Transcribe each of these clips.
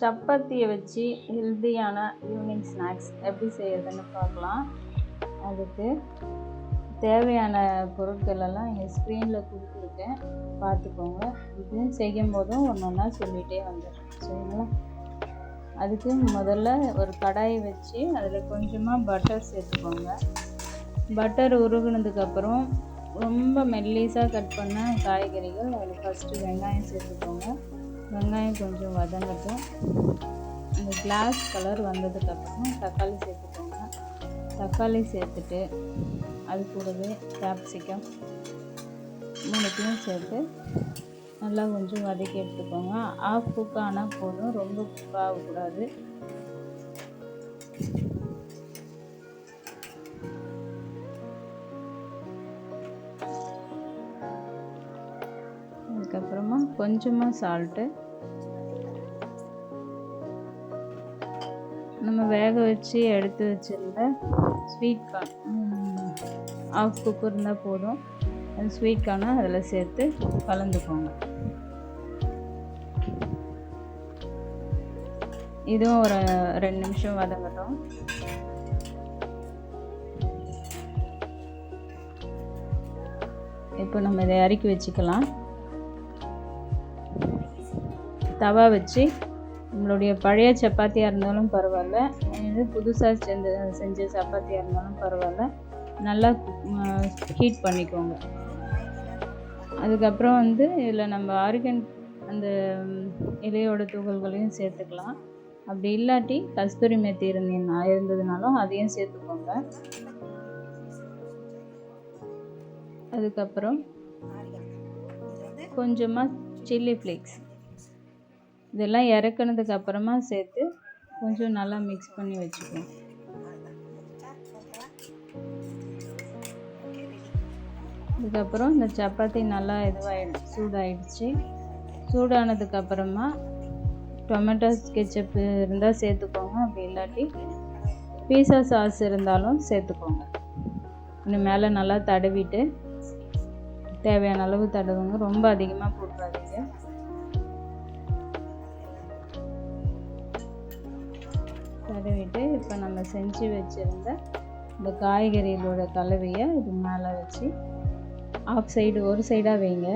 சப்பாத்தியை வச்சு ஹெல்த்தியான evening snacks எப்படி செய்கிறதுன்னு பார்க்கலாம். அதுக்கு தேவையான பொருட்கள் எல்லாம் இங்கே ஸ்க்ரீனில் கொடுத்துருக்கேன். பார்த்துக்கோங்க. இதுவும் செய்யும் போதும் ஒன்று ஒன்றா சொல்லிகிட்டே வந்துடுறேன் சரிங்களா? அதுக்கு முதல்ல ஒரு கடாயை வச்சு அதில் கொஞ்சமாக பட்டர் சேர்த்துக்கோங்க. பட்டர் உருகுனதுக்கப்புறம் ரொம்ப மெல்லீஸாக கட் பண்ண காய்கறிகள் அதில் ஃபஸ்ட்டு வெங்காயம் சேர்த்துக்கோங்க. வெங்காயம் கொஞ்சம் வதங்கட்டும். அந்த கிளாஸ் கலர் வந்ததுக்கப்புறம் தக்காளி சேர்த்துக்கோங்க. தக்காளி சேர்த்துட்டு அது கூடவே கேப்சிகம் மூணுத்தையும் சேர்த்து நல்லா கொஞ்சம் வதக்கி எடுத்துக்கோங்க. ஆஃப் குக் ஆனால் போதும் ரொம்ப குக் ஆகக்கூடாது. அதுக்கப்புறமா கொஞ்சமாக சால்ட்டு நம்ம வேக வச்சு எடுத்து வச்சுருந்த ஸ்வீட் கார்ன் ஆஃப் குக் இருந்தால் போதும். அந்த ஸ்வீட் கார்னை அதில் சேர்த்து கலந்துக்கோங்க. இதுவும் ஒரு ரெண்டு நிமிஷம் வதங்கட்டும். இப்போ நம்ம இதை இறக்கி வச்சுக்கலாம். தவா வச்சு நம்மளுடைய பழைய சப்பாத்தியாக இருந்தாலும் பரவாயில்ல. இது புதுசாக செஞ்ச செஞ்ச சப்பாத்தியாக இருந்தாலும் பரவாயில்ல. நல்லா ஹீட் பண்ணிக்கோங்க. அதுக்கப்புறம் வந்து இதில் நம்ம ஆர்கன் அந்த இலையோட துகள்களையும் சேர்த்துக்கலாம். அப்படி இல்லாட்டி கஸ்தூரி மெத்தி இருந்தீங்கன்னா இருந்ததுனாலும் அதையும் சேர்த்துக்கோங்க. அதுக்கப்புறம் கொஞ்சமாக சில்லி ஃப்ளேக்ஸ் இதெல்லாம் இறக்குனதுக்கு அப்புறமா சேர்த்து கொஞ்சம் நல்லா மிக்ஸ் பண்ணி வச்சுக்கணும். இதுக்கப்புறம் இந்த சப்பாத்தி நல்லா இதுவாகிடும் சூடாயிடுச்சு. சூடானதுக்கப்புறமா டொமேட்டோ கெச்சப்பு இருந்தால் சேர்த்துக்கோங்க. அப்படி இல்லாட்டி பீஸா சாஸ் இருந்தாலும் சேர்த்துக்கோங்க. இன்னும் மேலே நல்லா தடவிட்டு தேவையான அளவு தடவுங்க. ரொம்ப அதிகமாக போட்டுறாதீங்க தடவிட்டு இப்போ நம்ம செஞ்சு வச்சுருந்த இந்த காய்கறிகளோட கலவையை இது மேலே வச்சு ஆஃப் சைடு ஒரு சைடாக வைங்க.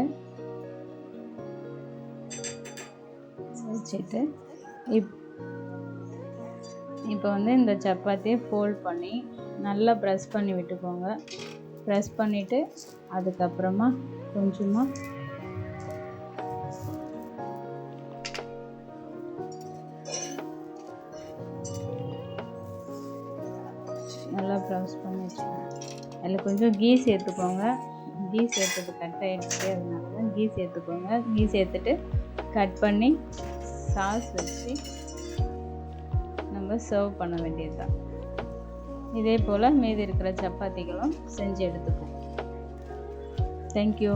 வச்சுட்டு இப் இப்போ வந்து இந்த சப்பாத்தியை ஃபோல்ட் பண்ணி நல்லா ப்ரெஸ் பண்ணி விட்டுக்கோங்க. ப்ரெஸ் பண்ணிவிட்டு அதுக்கப்புறமா கொஞ்சமாக நல்லா பண்ணி வச்சுக்கோங்க. அதில் கொஞ்சம் கீ சேர்த்துக்கோங்க. கீ சேர்த்தது கட் ஆகிடுச்சு அதனால கீ சேர்த்துக்கோங்க. கீ சேர்த்துட்டு கட் பண்ணி சாஸ் வச்சு நம்ம சர்வ் பண்ண வேண்டியது தான் இதே போல் மீதி இருக்கிற சப்பாத்திகளும் செஞ்சு எடுத்துப்போம். தேங்க்யூ